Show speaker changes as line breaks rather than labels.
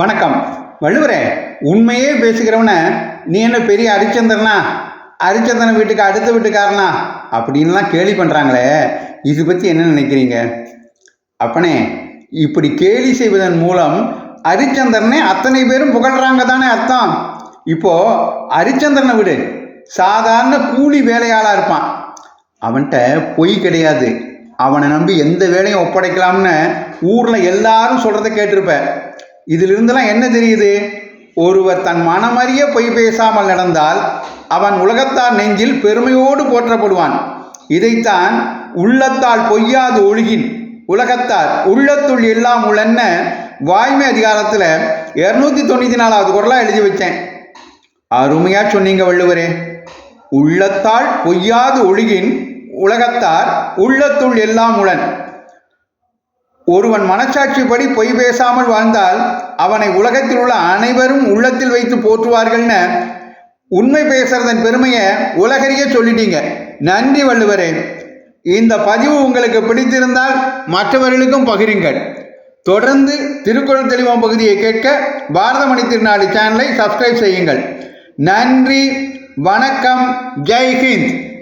வணக்கம். வள்ளுவரே உண்மையே பேசுகிறவன நீ என்ன பெரிய ஹரிச்சந்திரனா ஹரிச்சந்திரன் வீட்டுக்கு அடுத்த வீட்டுக்காரனா? அப்படின்லாம் கேலி பண்ணுறாங்களே இது பற்றி என்ன நினைக்கிறீங்க? அப்பனே இப்படி கேலி செய்வதன் மூலம் ஹரிச்சந்திரனை அத்தனை பேரும் புகழ்கிறாங்க தானே அர்த்தம். இப்போது ஹரிச்சந்திரனை விடு. சாதாரண கூலி வேலையாளாக இருப்பான். அவன்கிட்ட பொய் கிடையாது. அவனை நம்பி எந்த வேலையும் ஒப்படைக்கலாம்னு ஊரில் எல்லாரும் சொல்கிறத கேட்டிருப்ப. இதிலிருந்தெல்லாம் என்ன தெரியுது? ஒருவர் தன் மனமறிய பொய் பேசாமல் நடந்தால் அவன் உலகத்தார் நெஞ்சில் பெருமையோடு போற்றப்படுவான். இதைத்தான் உள்ளத்தால் பொய்யாது ஒழுகின். உலகத்தார் உள்ளத்துள் எல்லாம் உளன்ன வாய்மை அதிகாரத்தில் இரநூத்தி தொண்ணூற்றி நாலாவது குரலாக எழுதி வச்சேன். அருமையாக சொன்னீங்க வள்ளுவரே. உள்ளத்தால் பொய்யாது ஒழுகின் உலகத்தார் உள்ளத்துள் எல்லாம் உளன் ஒருவன் மனச்சாட்சிப்படி பொய் பேசாமல் வாழ்ந்தால் அவனை உலகத்தில் உள்ள அனைவரும் உள்ளத்தில் வைத்து போற்றுவார்கள்னு. உண்மை பேசுறதன் பெருமையை உலகறிய சொல்லிட்டீங்க. நன்றி வள்ளுவரே. இந்த பதிவு உங்களுக்கு பிடித்திருந்தால் மற்றவர்களுக்கும் பகிருங்கள். தொடர்ந்து திருக்குறள் தெளிவம் பகுதியை கேட்க பாரதமணி திருநாடு சேனலை சப்ஸ்கிரைப் செய்யுங்கள். நன்றி வணக்கம் ஜெய்ஹிந்த்